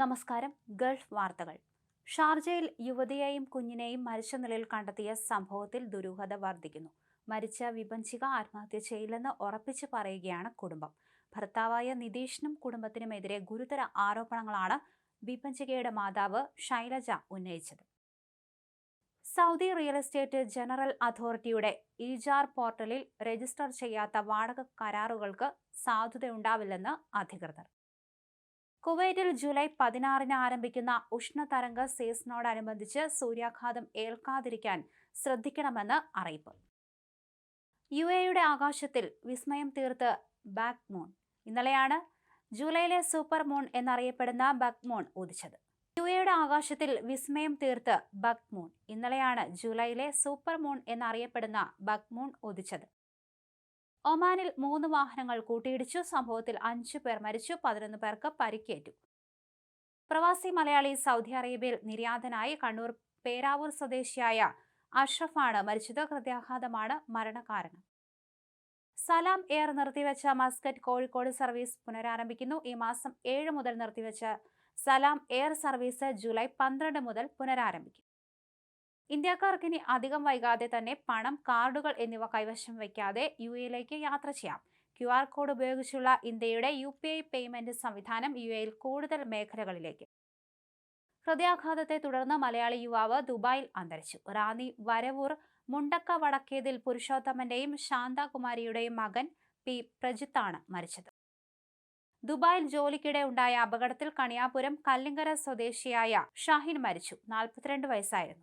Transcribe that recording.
നമസ്കാരം. ഗൾഫ് വാർത്തകൾ. ഷാർജയിൽ യുവതിയെയും കുഞ്ഞിനെയും മരിച്ച നിലയിൽ കണ്ടെത്തിയ സംഭവത്തിൽ ദുരൂഹത വർദ്ധിക്കുന്നു. മരിച്ച വിപഞ്ചിക ആത്മഹത്യ ചെയ്യില്ലെന്ന് ഉറപ്പിച്ചു പറയുകയാണ് കുടുംബം. ഭർത്താവായ നിതീഷിനും കുടുംബത്തിനുമെതിരെ ഗുരുതര ആരോപണങ്ങളാണ് വിപഞ്ചികയുടെ മാതാവ് ശൈലജ ഉന്നയിച്ചത്. സൗദി റിയൽ എസ്റ്റേറ്റ് ജനറൽ അതോറിറ്റിയുടെ ഇജാർ പോർട്ടലിൽ രജിസ്റ്റർ ചെയ്യാത്ത വാടക കരാറുകൾക്ക് സാധുതയുണ്ടാവില്ലെന്ന് അധികൃതർ. കുവൈറ്റിൽ ജൂലൈ പതിനാറിന് ആരംഭിക്കുന്ന ഉഷ്ണതരംഗ സീസണോടനുബന്ധിച്ച് സൂര്യാഘാതം ഏൽക്കാതിരിക്കാൻ ശ്രദ്ധിക്കണമെന്ന് അറിയിപ്പ്. യു എയുടെ ആകാശത്തിൽ വിസ്മയം തീർത്ത് ബാക്ക് മൂൺ ഇന്നലെയാണ് ജൂലൈയിലെ സൂപ്പർ മൂൺ എന്നറിയപ്പെടുന്ന ബക്ക് മൂൺ ഉദിച്ചത്. യു എയുടെ ആകാശത്തിൽ വിസ്മയം തീർത്ത് ബക്ക് മൂൺ ഇന്നലെയാണ് ജൂലൈയിലെ സൂപ്പർ മൂൺ എന്നറിയപ്പെടുന്ന ബക്ക് മൂൺ ഉദിച്ചത്. ഒമാനിൽ മൂന്ന് വാഹനങ്ങൾ കൂട്ടിയിടിച്ചു. സംഭവത്തിൽ അഞ്ചു പേർ മരിച്ചു. പതിനൊന്ന് പേർക്ക് പരിക്കേറ്റു. പ്രവാസി മലയാളി സൗദി അറേബ്യയിൽ നിര്യാതനായി കണ്ണൂർ പേരാവൂർ സ്വദേശിയായ അഷ്റഫാണ് മരിച്ചത്. ഹൃദയാഘാതമാണ് മരണകാരണം. സലാം എയർ നിർത്തിവെച്ച മസ്കറ്റ് കോഴിക്കോട് സർവീസ് പുനരാരംഭിക്കുന്നു. ഈ മാസം ഏഴ് മുതൽ നിർത്തിവെച്ച സലാം എയർ സർവീസ് ജൂലൈ പന്ത്രണ്ട് മുതൽ പുനരാരംഭിക്കും. ഇന്ത്യക്കാർക്ക് ഇനി അധികം വൈകാതെ തന്നെ പണം കാർഡുകൾ എന്നിവ കൈവശം വയ്ക്കാതെ യു എയിലേക്ക് യാത്ര ചെയ്യാം. ക്യു ആർ കോഡ് ഉപയോഗിച്ചുള്ള ഇന്ത്യയുടെ യു പി ഐ പേയ്മെന്റ് സംവിധാനം യു എയിൽ കൂടുതൽ മേഖലകളിലേക്ക്. ഹൃദയാഘാതത്തെ തുടർന്ന് മലയാളി യുവാവ് ദുബായിൽ അന്തരിച്ചു. റാന്നി വരവൂർ മുണ്ടക്ക വടക്കേതിൽ പുരുഷോത്തമന്റെയും ശാന്താകുമാരിയുടെയും മകൻ പി. പ്രജിത്താണ് മരിച്ചത്. ദുബായിൽ ജോലിക്കിടെ ഉണ്ടായ അപകടത്തിൽ കണിയാപുരം കല്ലിങ്കര സ്വദേശിയായ ഷാഹിൻ മരിച്ചു. നാൽപ്പത്തിരണ്ട് വയസ്സായിരുന്നു.